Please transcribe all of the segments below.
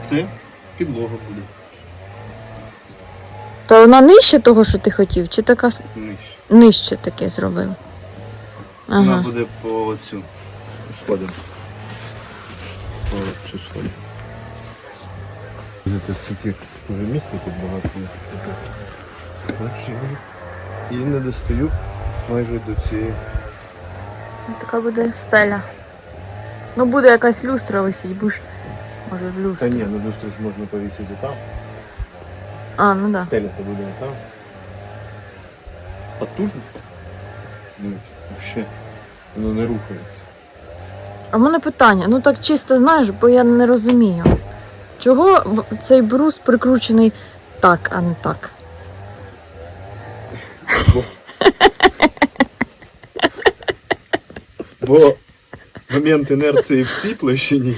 Це підлога буде. То вона нижче того, що ти хотів, чи така с- Нижче. нижче таке зробила? Вона Ага. буде по цю сходам. По цю сході. Зате скільки вже місця тут багато є. Бачиш, І не достаю майже до цієї. Така буде стеля. Ну буде якась люстра висіть, будеш. Може в Та люстру. ні, ну люстру ж можна повісити там. А, ну да. Стеля то буде там. Потужно. Ну, взагалі, воно не рухається. А в мене питання, ну так чисто знаєш, бо я не розумію. Чого цей брус прикручений так, а не так? Бо момент інерції в цій площині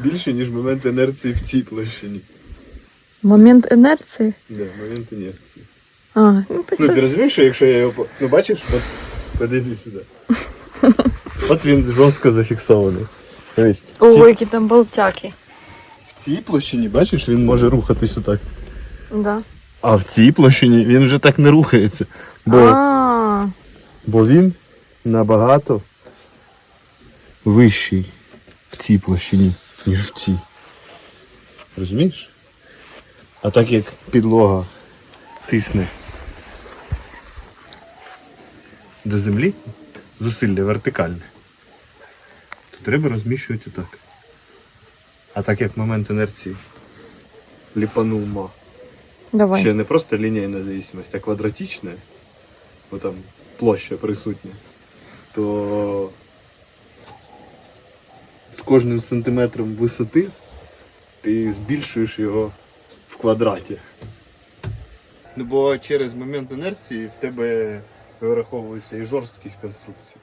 більше, ніж момент інерції в цій площині. Момент інерції? Да, момент інерції. А, ну, Ну, ти розумієш, що якщо я його. по- Ну бачиш, от подійди сюди. От він жорстко зафіксований. Дивись. Ого, які там болтяки. В цій площині, бачиш, він може рухатись отак. Да. А в цій площині він вже так не рухається. Бо, А, бо він набагато вищий в цій площині, ніж в цій. Розумієш? А так як підлога тисне до землі, зусилля вертикальне, то треба розміщувати так. А так як момент інерції ліпанув ма. давай. Ще не просто лінійна зависимость, а квадратична, бо там площа присутня, то кожним сантиметром висоти ти збільшуєш його в квадраті. Ну бо через момент інерції в тебе вираховується і жорсткість конструкції.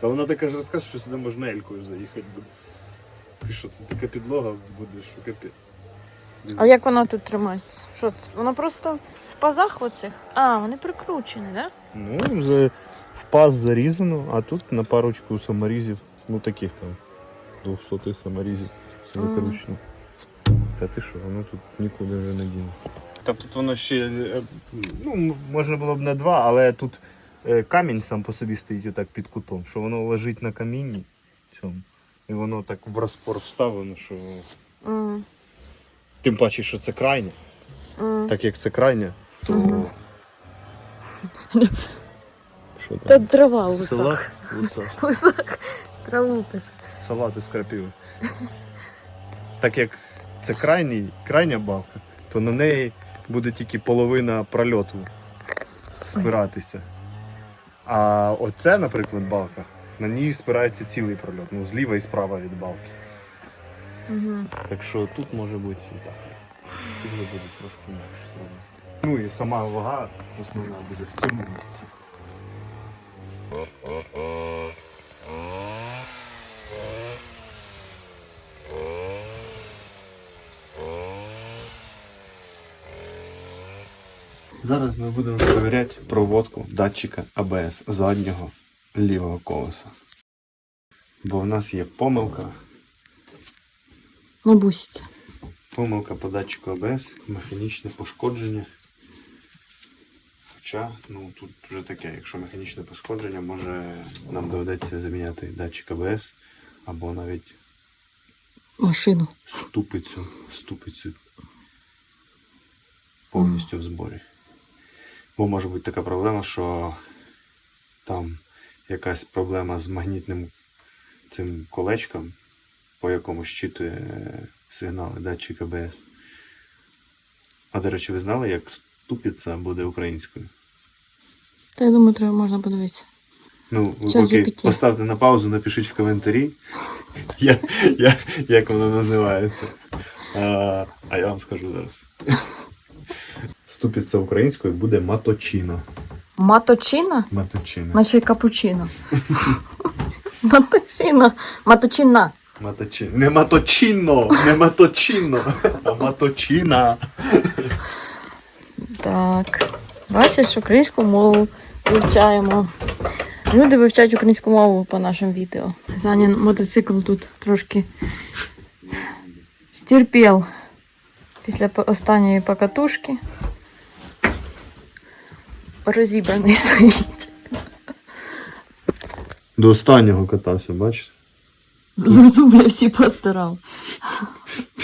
Та вона така жорстка, що сюди можна елькою заїхати буде. Ти що, це така підлога буде, що капець. А як вона тут тримається? Що це? Вона просто в пазах оцих? А, вони прикручені, так? Да? Ну, за, в паз зарізано, а тут на парочку саморізів, ну таких там, двохсотих саморізів закручено. Та ти що, воно тут нікуди вже не дінеться. Та тут воно ще, е, ну, можна було б на два, але тут е, камінь сам по собі стоїть отак під кутом, що воно лежить на камінні цьому. І воно так в розпор вставлено, що. М, Тим паче, що це крайня. м. Так як це крайня, то. Мгм. Що Та там? трава у Села? висах. Траву пис. салат із крапиви. Так як це крайній, крайня балка, то на неї буде тільки половина прольоту спиратися. А оце, наприклад, балка, на ній спирається цілий прольот, ну, зліва і справа від балки. Угу. Так що тут може бути і так. Цігли буде трошки зроблено. Ну і сама вага основна буде в цьому місці. Зараз ми будемо перевіряти проводку датчика АБС заднього лівого колеса. Бо в нас є помилка. Не буситься. Помилка по датчику АБС, механічне пошкодження. Хоча, ну тут вже таке, якщо механічне пошкодження, може нам доведеться заміняти датчик АБС або навіть Машину. ступицю, ступицю повністю в зборі. Бо може бути така проблема, що там якась проблема з магнітним цим колечком, по якому щитує е, сигнали датчик АБС. А до речі, ви знали, як ступиця буде українською? Та я думаю, треба можна подивитися. Ну, ви поки поставте на паузу, напишіть в коментарі, як, воно називається. А, а я вам скажу зараз. Ступиця українською буде маточино. Маточина? Маточина. Наче капучино. Маточина. Маточина. Маточино. Не маточино! Не маточино! А маточина. Так. Бачиш, українську мову вивчаємо. Люди вивчають українську мову по нашим відео. Занін мотоцикл тут трошки Стерпів після останньої покатушки. Розібраний стоїть. До останнього катався, бачите? Зуби всі постирав.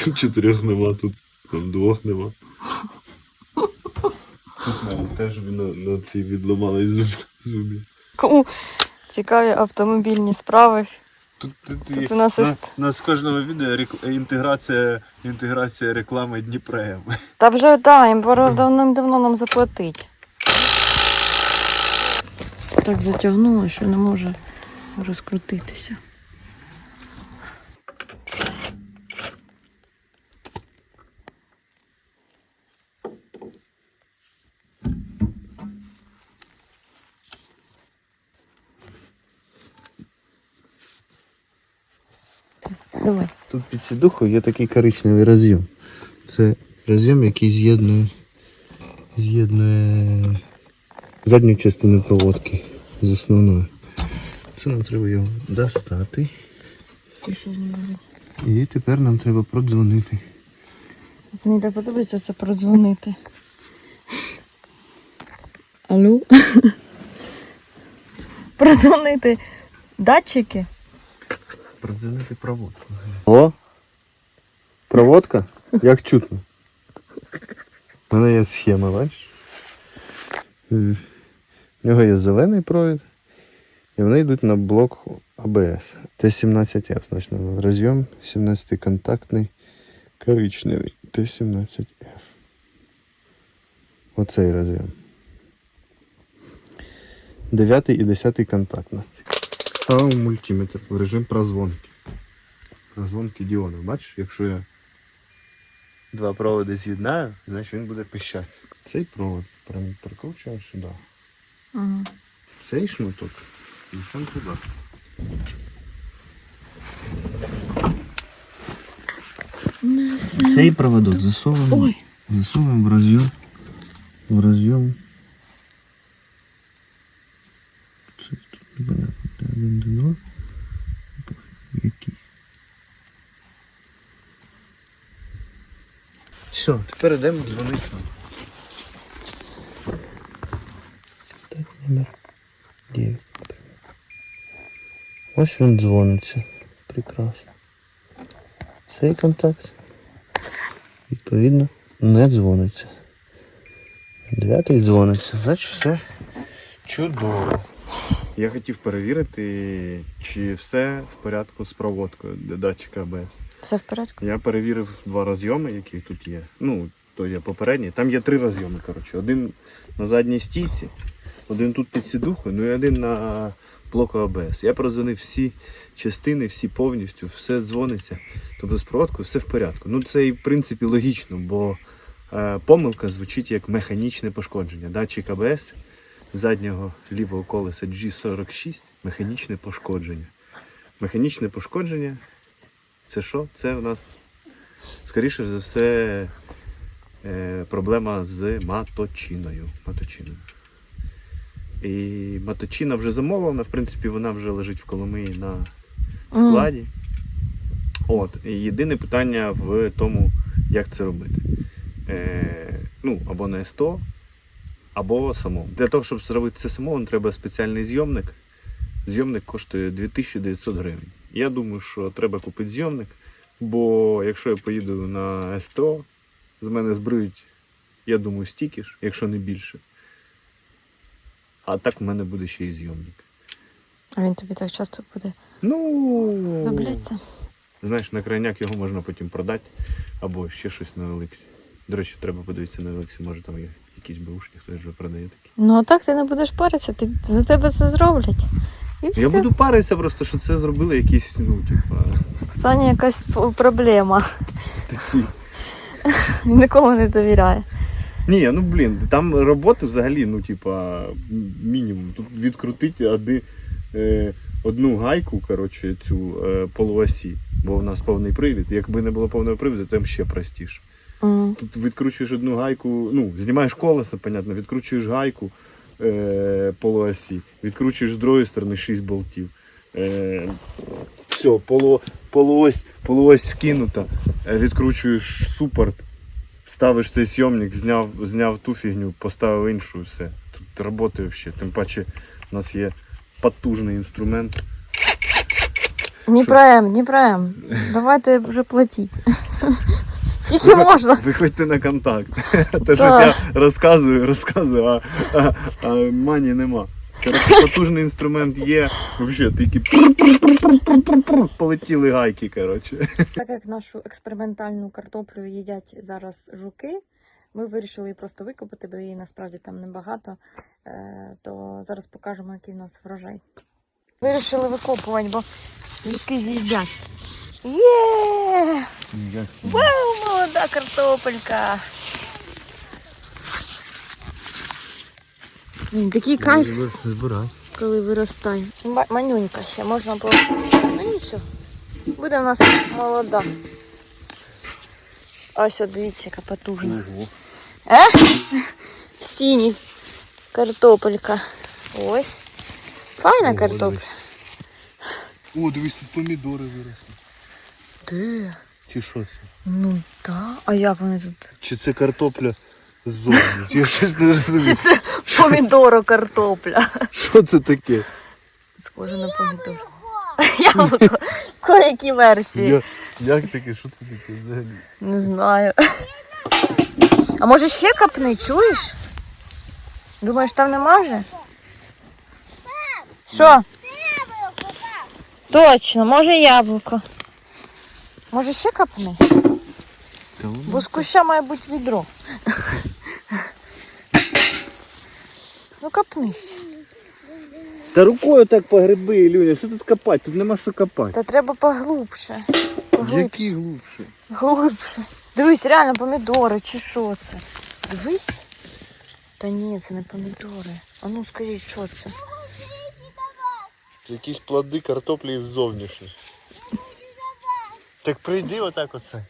Тут чотирьох нема, тут там двох нема. Тут мене теж на, на цій відламали зуб, зубі. Кому цікаві автомобільні справи? Тут, тут, Тут у нас на, у нас в кожному відео рек- інтеграція, інтеграція реклами Дніпрем. Та вже да, їм пора давним-давно нам заплатить. Так затягнуло, що не може розкрутитися. Давай. Тут під сідухою є такий коричневий роз'єм. Це роз'єм, який з'єднує, з'єднує задню частину проводки з основною. Це нам треба його достати. Ти що з ним робити? І тепер нам треба продзвонити. Це мені так подобається це продзвонити. Алло? Продзвонити датчики? Продзвонити проводку. О! Проводка? Як чутно. У мене є схема, бачиш? В нього є зелений провід, і вони йдуть на блок АБС. Т-17F, значить, розйом 17-контактний коричневий Т-17F. Оцей розйом. Дев'ятий і десятий контакт нас цікавить. Ставимо мультиметр в режим прозвонки. Прозвонки діону. Бачиш, якщо я два проводи з'єднаю, значить він буде пищати. Цей провод прикручуємо сюди. Угу. Цей шматок і сам туди. Цей проводок засовуємо, засовуємо в розйом. В розйом. Це тут непонятно, один, два. Який. Все, тепер йдемо дзвонити. Так, номер 9. Ось він дзвониться. Прекрасно. Цей контакт. Відповідно, не дзвониться. Дев'ятий дзвониться. Значить все чудово. Я хотів перевірити, чи все в порядку з проводкою для датчика АБС. все в порядку? Я перевірив два розйоми, які тут є. Ну, то є попередній. Там є три розйоми, коротше. Один на задній стійці, один тут під сідухою, ну і один на блоку АБС. Я прозвонив всі частини, всі повністю, все дзвониться. Тобто з проводкою все в порядку. Ну це і в принципі логічно, бо е, помилка звучить як механічне пошкодження. Датчик АБС заднього лівого колеса G46 механічне пошкодження. Механічне пошкодження це що? Це в нас, скоріше за все, е, проблема з маточиною. маточиною. І маточина вже замовлена, в принципі, вона вже лежить в Коломиї на складі. От. І єдине питання в тому, як це робити. Е, ну, або на СТО, або самому. Для того, щоб зробити це самому, треба спеціальний зйомник. Зйомник коштує 2900 гривень. Я думаю, що треба купити зйомник, бо якщо я поїду на СТО, з мене збриють, я думаю, стільки ж, якщо не більше. А так в мене буде ще й зйомник. А він тобі так часто буде Ну, добляться? знаєш, на крайняк його можна потім продати, або ще щось на Еликсі. До речі, треба подивитися на Еликсі, може там є якісь бушні, хтось вже продає такі. Ну а так ти не будеш паритися, ти, за тебе це зроблять. І все. Я буду паритися просто, що це зробили якісь, ну, типа, Стане якась проблема. такі. Нікому не довіряє. Ні, ну блін, там роботи взагалі, ну, типа, мінімум. Тут відкрутити одни, е, одну гайку, коротше, цю е, полуосі, бо в нас повний привід. Якби не було повного приводу, там ще простіше. М. Тут відкручуєш одну гайку, ну, знімаєш колесо, понятно, відкручуєш гайку е, полуосі, відкручуєш з другої сторони 6 болтів. Е, все, полу, полуось, полуось скинута, е, відкручуєш супорт, ставиш цей сйомник, зняв, зняв ту фігню, поставив іншу, і все. Тут роботи взагалі. Тим паче у нас є потужний інструмент. Дніпром, Дніпром, давайте вже платіть. Скільки можна? Виходьте на контакт. Те, щось я розказую, розказую, а, а, а мані нема. Коротше, потужний інструмент є. Взагалі, тільки полетіли гайки, коротше. Так як нашу експериментальну картоплю їдять зараз жуки, ми вирішили її просто викопати, бо її насправді там небагато. Е, то зараз покажемо, який в нас врожай. Вирішили викопувати, бо жуки з'їдять. Є! Вау, молода картопелька! Блін, Такий кайф, Збирай. коли виростає. Манюнька ще можна було. Ну нічого. Буде в нас молода. Ось от дивіться, яка потужна. Е? Синій картопелька. Ось. Файна Ого, картопля. О, дивись, тут помідори виросли. Де? Чи що це? Ну так. А як вони тут? Чи це картопля ззовні? Я щось не Чи це помідоро картопля? Що це таке? Схоже на помідор. Яблуко. Які версії? Я, як таке? Що це таке взагалі? Не знаю. А може ще капни, чуєш? Думаєш, там нема вже? Що? Точно, може яблуко. Може ще капни? Та Бо з куща має бути відро. Ну капни ще. Та рукою так по гриби, Ілюня, що тут копати? Тут нема що копати. Та треба поглубше. Поглибше. Які глубше? Глибше. Дивись, реально помідори чи що це? Дивись. Та ні, це не помідори. А ну скажіть, що це? Це якісь плоди картоплі із зовнішніх. Так прийди отак оце.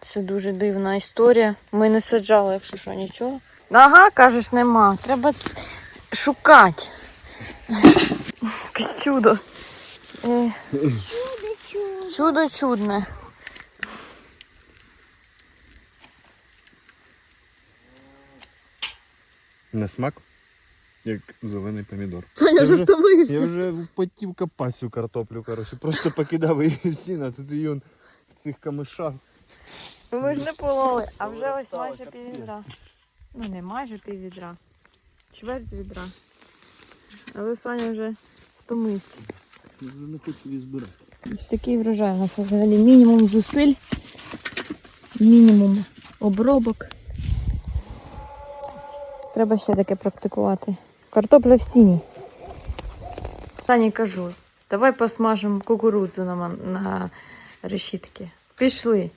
Це дуже дивна історія. Ми не саджали, якщо що, нічого. Ага, кажеш, нема. Треба шукати. Якесь чудо. Е, Чудо чудне. На смак, як зелений помідор. Таня вже втомився. Я вже потів копати цю картоплю, коротше. Просто покидав її всі на тут її в цих камишах. Ми ж не пололи, а вже ось майже капець. Ну не майже пів відра. Чверть відра. Але Саня вже втомився. Я вже не хочу її збирати. Ось такий врожай. У нас взагалі мінімум зусиль, мінімум обробок. Треба ще таке практикувати. Картопля в сіні. Сані кажу, давай посмажемо кукурудзу на, на решітки. Пішли.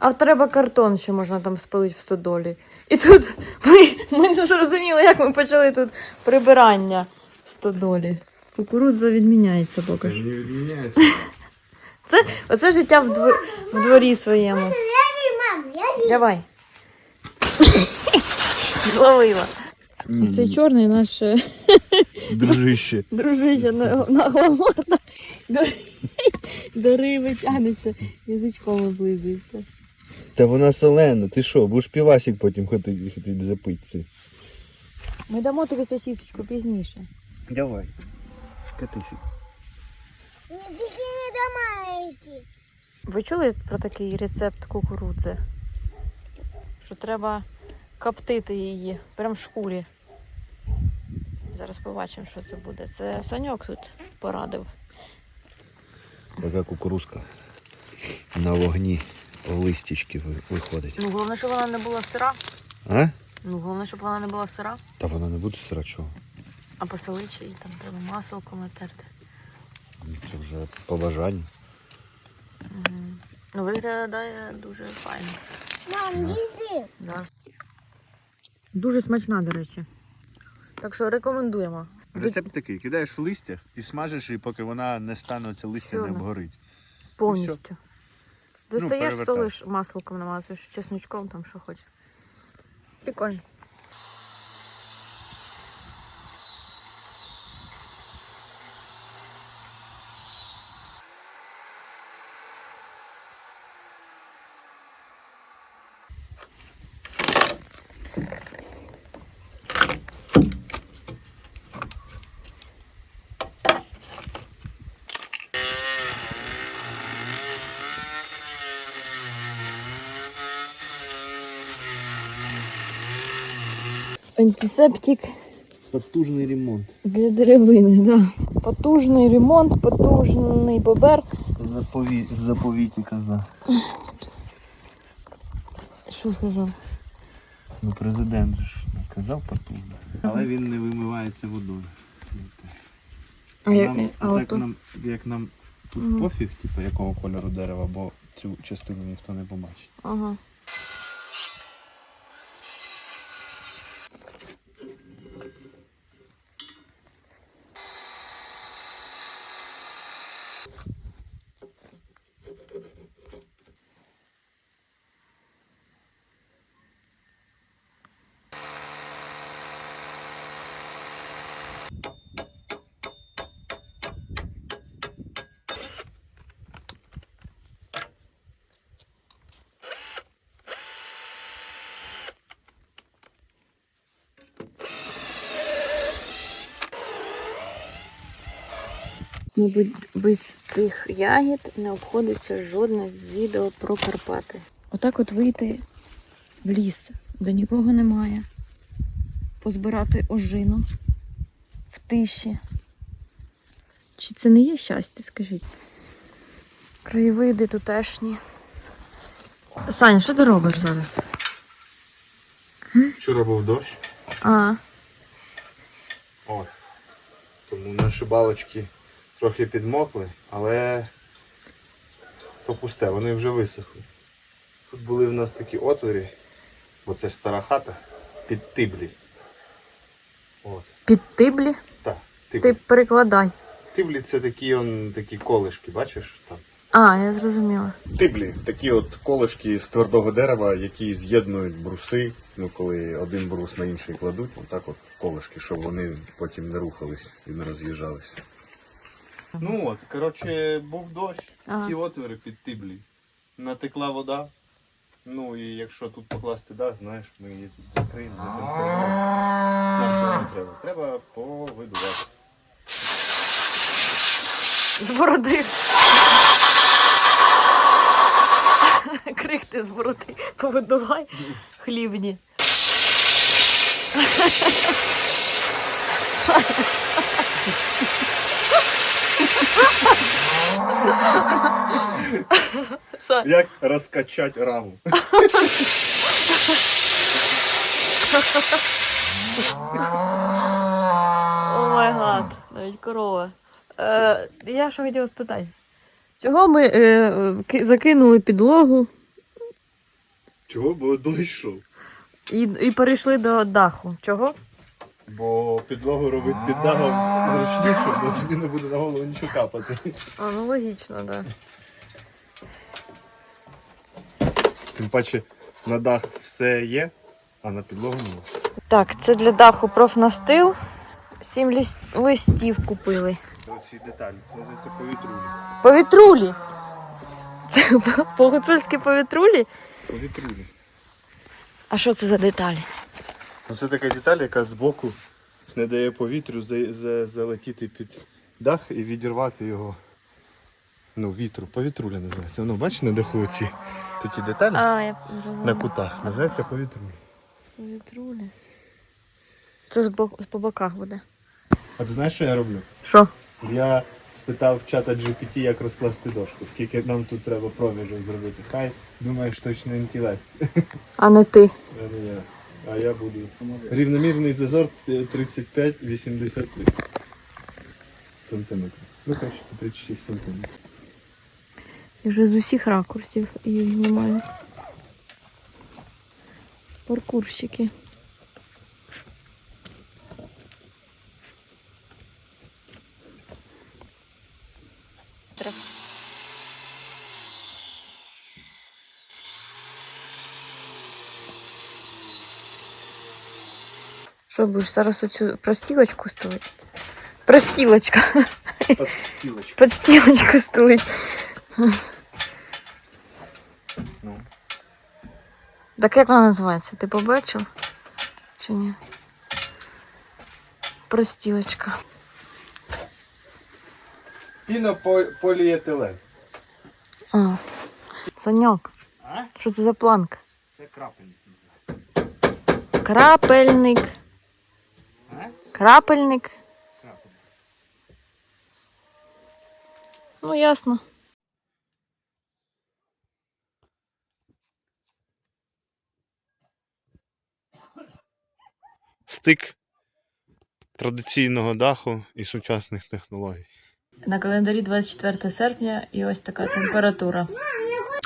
А треба картон, що можна там спалити в стодолі. І тут ми, ми не зрозуміли, як ми почали тут прибирання стодолі. Кукурудза відміняється поки що. Не відміняється. Це, оце життя в, дво, в дворі своєму. Давай. Зловила. Цей чорний наш е, Дружище. дружище на, на гламорта до, до риби тягнеться, язичком облизується. Та вона солена, ти що, будеш півасик потім хотіти, хотіти запити. Ми дамо тобі сосісочку пізніше. Давай. Катися. тільки не домаєте. Ви чули про такий рецепт кукурудзи? Що треба коптити її прям в шкурі. Зараз побачимо, що це буде. Це Саньок тут порадив. Така кукурузка на вогні листячки ви- виходить. Ну, головне, щоб вона не була сира. А? Ну, головне, щоб вона не була сира. Та вона не буде сирачого. А посолити її там треба масло натерти. Це вже по бажанню. Угу. Ну, виглядає дуже файно. Мам, їди. Зараз. Дуже смачна, до речі. Так що рекомендуємо. Рецепт такий: кидаєш в листя і смажиш її, поки вона не стане це листя не обгорить. Повністю. Достаєш, перевертаєш. солиш, маслом намазуєш, чесночком, там що хочеш. Прикольно. Антисептик Потужний ремонт. для деревини, да. Потужний ремонт, потужний бобер. Запові... Заповіті казав. Що сказав? Ну президент же ж казав потужно. Але він не вимивається водою. А як, нам, а так нам, як нам тут пофіг, типу, якого кольору дерева, бо цю частину ніхто не побачить. Ага. Мабуть, без цих ягід не обходиться жодне відео про Карпати. Отак от вийти в ліс, де нікого немає, позбирати ожину в тиші. Чи це не є щастя, скажіть? Краєвиди тутешні. Саня, що ти робиш зараз? Вчора був дощ, А, от. Тому наші балочки трохи підмокли, але то пусте, вони вже висохли. Тут були в нас такі отвори, бо це ж стара хата, під тиблі. От. під тиблі? Так, тиблі. Ти перекладай. Тиблі це такі, он, такі колишки, бачиш там. А, я зрозуміла. Тиблі такі от колишки з твердого дерева, які з'єднують бруси. Ну, коли один брус на інший кладуть, отак от колишки, щоб вони потім не рухались і не роз'їжджалися. Ну от, коротше, був дощ, Ага. ці отвори під тиблі. Натекла вода. Ну і якщо тут покласти дах, знаєш, ми її тут закриємо, законсервуємо. На що не треба? Треба повидувати. З бороди. Крихти з бороди повидувай хлібні. Як розкачати раму? О май гад, навіть корова. Е, я що хотіла спитати. Чого ми е, закинули підлогу Чого? Бо дощ йшов. і, і перейшли до даху? Чого? Бо підлогу робить під дахом зручніше, бо тобі не буде на голову нічого капати. А, ну логічно, так. Да. Тим паче на дах все є, а на підлогу ні. Так, це для даху профнастил. Сім ліс- листів купили. Оці деталі, це називається повітрулі. Повітрулі. Це по-гуцульськи повітрулі. Повітрулі. А що це за деталі? Ну, це така деталь, яка збоку не дає повітрю за, за, залетіти під дах і відірвати його. Ну, вітру, повітруля називається. Ну, бачиш на даху оці такі деталі А, я на кутах. Називається повітрулі. Повітрулі. Це з по боках буде. А ти знаєш, що я роблю? Що? Я спитав чата GPT, як розкласти дошку, скільки нам тут треба проміжок зробити. Хай думає штучний інтелект. А не ти. А не я. А я буду. Рівномірний зазор е, 35-83 сантиметрів. Ну, коротше, 36 сантиметрів. Я вже з усіх ракурсів їх знімаю. Паркурщики. Що будеш зараз оцю простілочку стелити? Простілочка. Подстілочка. Подстілочку стелить. Ну. Так як вона називається? Ти побачив? Чи ні? Простілочка. Пінополіетилен. А. Саньок. А? Що це за планка? Це крапельник. Крапельник. Крапельник. Ну, ясно. Стик традиційного даху і сучасних технологій. На календарі 24 серпня і ось така температура.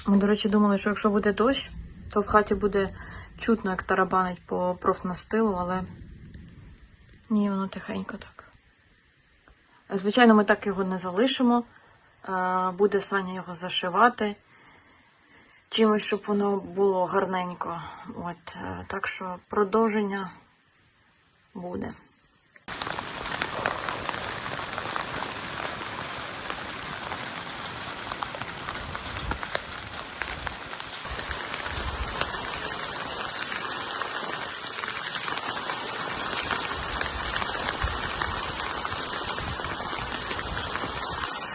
Ми, до речі, думали, що якщо буде дощ, то в хаті буде чутно, як тарабанить по профнастилу, але ні, воно тихенько так. Звичайно, ми так його не залишимо. Буде Саня його зашивати чимось, щоб воно було гарненько. От, е, так що продовження буде.